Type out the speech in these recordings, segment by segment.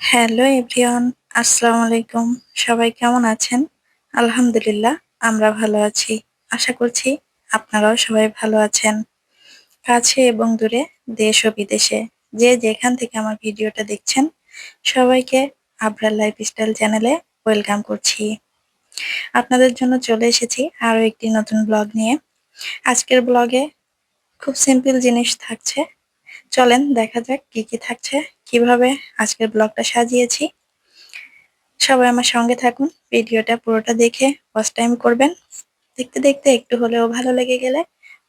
Hello everyone, আসসালামু আলাইকুম। সবাই কেমন আছেন? আলহামদুলিল্লাহ, আমরা ভালো আছি। আশা করছি আপনারাও সবাই ভালো আছেন। কাছে এবং দূরে, দেশ ও বিদেশে যে যেখান থেকে আমার ভিডিওটা দেখছেন, সবাইকে আবরার লাইফস্টাইল চ্যানেলে ওয়েলকাম করছি। আপনাদের জন্য চলে এসেছি আরও একটি নতুন ব্লগ নিয়ে। আজকের ব্লগে খুব সিম্পল জিনিস থাকছে চলেন দেখা যাক কি কি থাকছে, কীভাবে আজকের ব্লগটা সাজিয়েছি। সবাই আমার সঙ্গে থাকুন, ভিডিওটা পুরোটা দেখে ফার্স্ট টাইম করবেন। দেখতে দেখতে একটু হলেও ভালো লেগে গেলে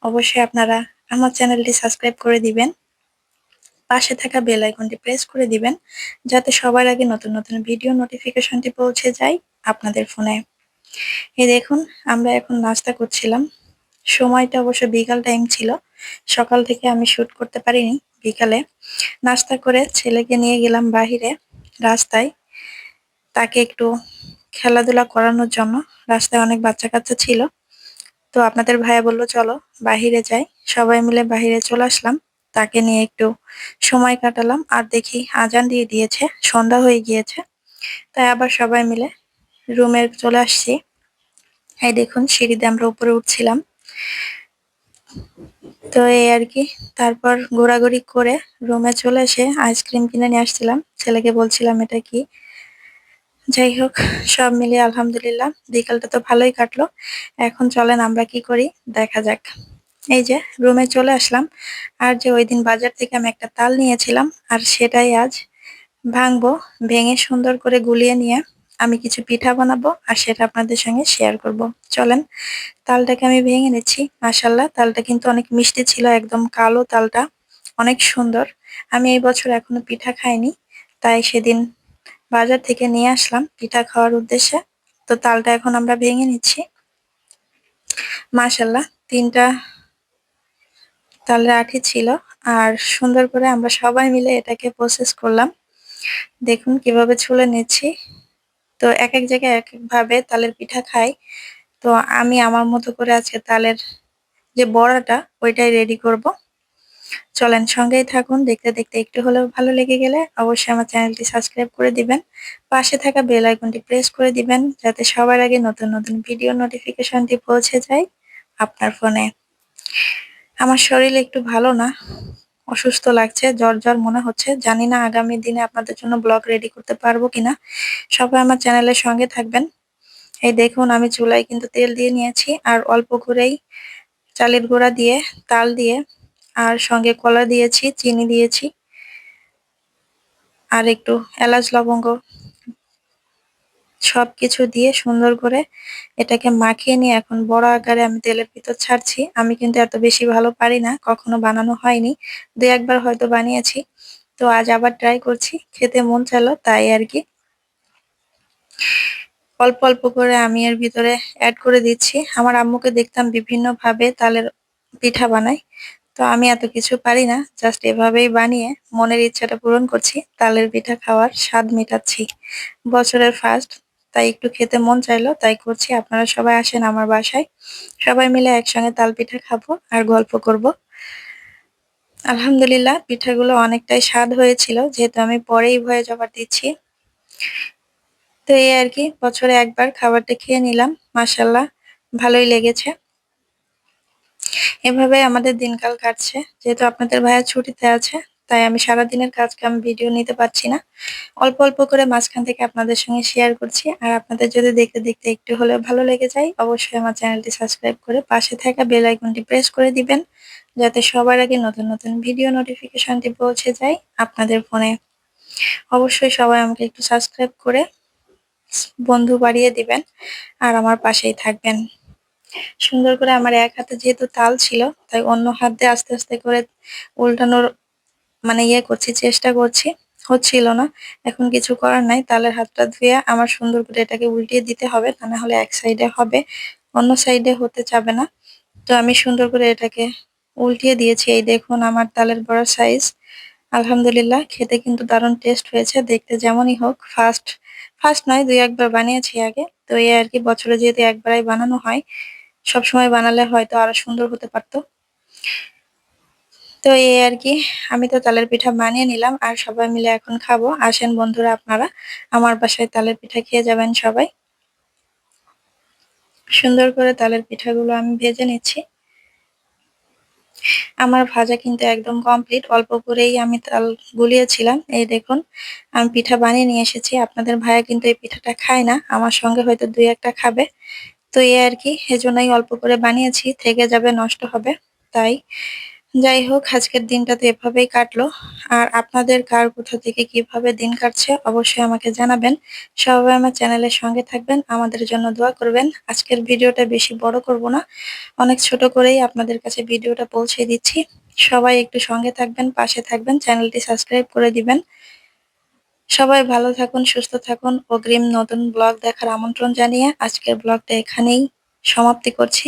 অবশ্যই আপনারা আমার চ্যানেলটি সাবস্ক্রাইব করে দিবেন। পাশে থাকা বেল আইকনটি প্রেস করে দিবেন, যাতে সবার আগে নতুন নতুন ভিডিও নোটিফিকেশনটি পৌঁছে যায় আপনাদের ফোনে এই দেখুন, আমরা এখন নাস্তা করছিলাম। সময়টা অবশ্য বিকাল টাইম ছিল। সকাল থেকে আমি শ্যুট করতে পারিনি বিকালে। নাস্তা করে ছেলেকে নিয়ে গেলাম বাহিরে রাস্তায়। তাকে একটু খেলাধুলা করানোর জন্য। রাস্তায় অনেক বাচ্চা কাচ্চা ছিল। তো আপনাদের ভাইয়া বলল, চলো বাহিরে যাই। সবাই মিলে বাহিরে চলে আসলাম। তাকে নিয়ে একটু সময় কাটালাম আর দেখি আজান দিয়ে দিয়েছে, সন্ধ্যা হয়ে গিয়েছে। তাই আবার সবাই মিলে রুমে চলে আসছি। এই দেখুন, সিঁড়িতে আমরা উপরে উঠছিলাম। তো এই আর কি। তারপর ঘোরাঘুরি করে রুমে চলে এসে আইসক্রিম কিনে নিয়ে আসছিলাম। ছেলেকে বলছিলাম, এটা কি? যাই হোক, সব মিলিয়ে আলহামদুলিল্লাহ, বিকালটা তো ভালোই কাটলো। এখন চলেন আমরা কি করি, দেখা যাক। এই যে রুমে চলে আসলাম। আর যে ওই দিন বাজার থেকে আমি একটা তাল নিয়েছিলাম, আর সেটাই আজ ভাঙবো, ভেঙে সুন্দর করে গুলিয়ে নিয়ে আমি কিছু পিঠা বানাবো আর সেটা আপনাদের সঙ্গে শেয়ার করব। চলেন, তালটাকে আমি ভেঙে নিচ্ছি মাসাল্লাহ তালটা কিন্তু অনেক মিষ্টি ছিল, একদম কালো তালটা, অনেক সুন্দর। আমি এই বছর এখনও পিঠা খাইনি, তাই সেদিন বাজার থেকে নিয়ে আসলাম পিঠা খাওয়ার উদ্দেশ্যে। তো তালটা এখন আমরা ভেঙে নিচ্ছি। মাসাল্লাহ তিনটা তালের আঠি ছিল আর সুন্দর করে আমরা সবাই মিলে এটাকে প্রসেস করলাম। দেখুন কীভাবে ছুলে নিচ্ছি। তো এক এক জায়গায় এক একভাবে তালের পিঠা খাই। তো আমি আমার মতো করে আজকে তালের যে বড়াটা, ওইটাই রেডি করব। চলেন সঙ্গেই থাকুন, দেখতে দেখতে একটু হলেও ভালো লেগে গেলে অবশ্যই আমার চ্যানেলটি সাবস্ক্রাইব করে দিবেন। পাশে থাকা বেল আইকনটি প্রেস করে দিবেন, যাতে সবার আগে নতুন নতুন ভিডিও নোটিফিকেশনটি পৌঁছে যায় আপনার ফোনে আমার শরীর একটু ভালো না। অসুস্থ লাগছে, জ্বর জ্বর মনে হচ্ছে। জানি না আগামী দিনে আপনাদের জন্য ব্লগ রেডি করতে পারব কিনা। সবাই আমার চ্যানেলের সঙ্গে থাকবেন। এই দেখুন, আমি চুলায় কিন্তু তেল দিয়ে নিয়েছি, আর অল্প করেই চালের গুঁড়া দিয়ে, তাল দিয়ে, আর সঙ্গে কলা দিয়েছি, চিনি দিয়েছি, আর একটু এলাচ লবঙ্গ সব কিছু দিয়ে সুন্দর করে এটাকে মাখিয়ে নিয়ে এখন বড় আকারে আমি তেলের ভিতর ছাড়ছি। আমি কিন্তু এত বেশি ভালো পারি না, কখনো বানানো হয়নি। দু একবার হয়তো বানিয়েছি। তো আজ আবার ট্রাই করছি, খেতে মন চালো তাই আর কি। অল্প অল্প করে আমি এর ভিতরে অ্যাড করে দিচ্ছি। আমার আম্মুকে দেখতাম বিভিন্ন ভাবে তালের পিঠা বানাই তো আমি এত কিছু পারি না জাস্ট এভাবেই বানিয়ে মনের ইচ্ছাটা পূরণ করছি। তালের পিঠা খাওয়ার স্বাদ মেটাচ্ছি। বছরের ফার্স্ট তাই একটু খেতে মন চাইলো, তাই করছি। আপনারা সবাই আসেন আমার বাসায়। সবাই মিলে একসঙ্গে তাল পিঠা খাব আর গল্প করব। আলহামদুলিল্লাহ, পিঠাগুলো অনেকটাই স্বাদ হয়েছিল, যেহেতু আমি পরেই ভয়ে জবার দিচ্ছি। তো এই আর কি, বছরে একবার খাবারটা খেয়ে নিলাম মাসাল্লাহ ভালোই লেগেছে। এভাবে আমাদের দিনকাল কাটছে, যেহেতু আপনাদের ভাইয়া ছুটিতে আছে। তাই আমি সারাদিনের কাজ কাম ভিডিও নিতে পারছি না। অল্প অল্প করে মাঝখান থেকে আপনাদের সঙ্গে শেয়ার করছি। আর আপনাদের যদি দেখতে দেখতে একটু হলেও ভালো লেগে যায়, অবশ্যই আমার চ্যানেলটি সাবস্ক্রাইব করে পাশে থাকা বেল আইকনটি প্রেস করে দিবেন, যাতে সবার আগে নতুন নতুন ভিডিও নোটিফিকেশনটি পৌঁছে যায় আপনাদের ফোনে অবশ্যই সবাই আমাকে একটু সাবস্ক্রাইব করে বন্ধু বাড়িয়ে দিবেন আর আমার পাশেই থাকবেন। সুন্দর করে আমার এক হাতে যেহেতু তাল ছিল, তাই অন্য হাত দিয়ে আস্তে আস্তে করে উল্টানোর মানে ইয়ে করছি, চেষ্টা করছি, হচ্ছিল না। এখন কিছু করার নাই, তালের হাতটা ধুয়ে আমার সুন্দর করে এটাকে উল্টিয়ে দিতে হবে, তা না হলে এক সাইডে হবে, অন্য সাইডে হতে চাবে না। তো আমি সুন্দর করে এটাকে উল্টিয়ে দিয়েছি। এই দেখুন আমার তালের বড় সাইজ আলহামদুলিল্লাহ, খেতে কিন্তু দারুণ টেস্ট হয়েছে, দেখতে যেমনই হোক ফার্স্ট ফার্স্ট নয়, দুই একবার বানিয়েছি আগে। তো এই আর কি, বছরে যেহেতু একবারই বানানো হয় সব সময় বানালে হয়তো আরও সুন্দর হতে পারতো। তো এই আর কি, আমি তো তালের পিঠা বানিয়ে নিলাম আর সবাই মিলে এখন খাব। আসেন বন্ধুরা আপনারা, আমার বাসায় তালের পিঠা খেয়ে যাবেন সবাই। সুন্দর করে তালের পিঠাগুলো আমি ভেজে নিচ্ছি। আমার ভাজা কিন্তু একদম কমপ্লিট, অল্প করেই আমি তাল গুলিয়েছিলাম। এই দেখুন, আমি পিঠা বানিয়ে নিয়ে এসেছি। আপনাদের ভাইয়া কিন্তু এই পিঠাটা খায় না, আমার সঙ্গে হয়তো দুই একটা খাবে। তো এই আর কি, এজন্যই অল্প করে বানিয়েছি, থেকে যাবে, নষ্ট হবে। তাই যাই হোক আজকের দিনটা তো এভাবেই কাটলো। আর আপনাদের কার কোথা থেকে কীভাবে দিন কাটছে অবশ্যই আমাকে জানাবেন। সবাই আমার চ্যানেলের সঙ্গে থাকবেন, আমাদের জন্য দোয়া করবেন। আজকের ভিডিওটা বেশি বড় করব না, অনেক ছোট করেই আপনাদের কাছে ভিডিওটা পৌঁছে দিচ্ছি। সবাই একটু সঙ্গে থাকবেন, পাশে থাকবেন, চ্যানেলটি সাবস্ক্রাইব করে দিবেন। সবাই ভালো থাকুন, সুস্থ থাকুন। অগ্রিম নতুন ব্লগ দেখার আমন্ত্রণ জানিয়ে আজকের ব্লগটা এখানেই সমাপ্তি করছি।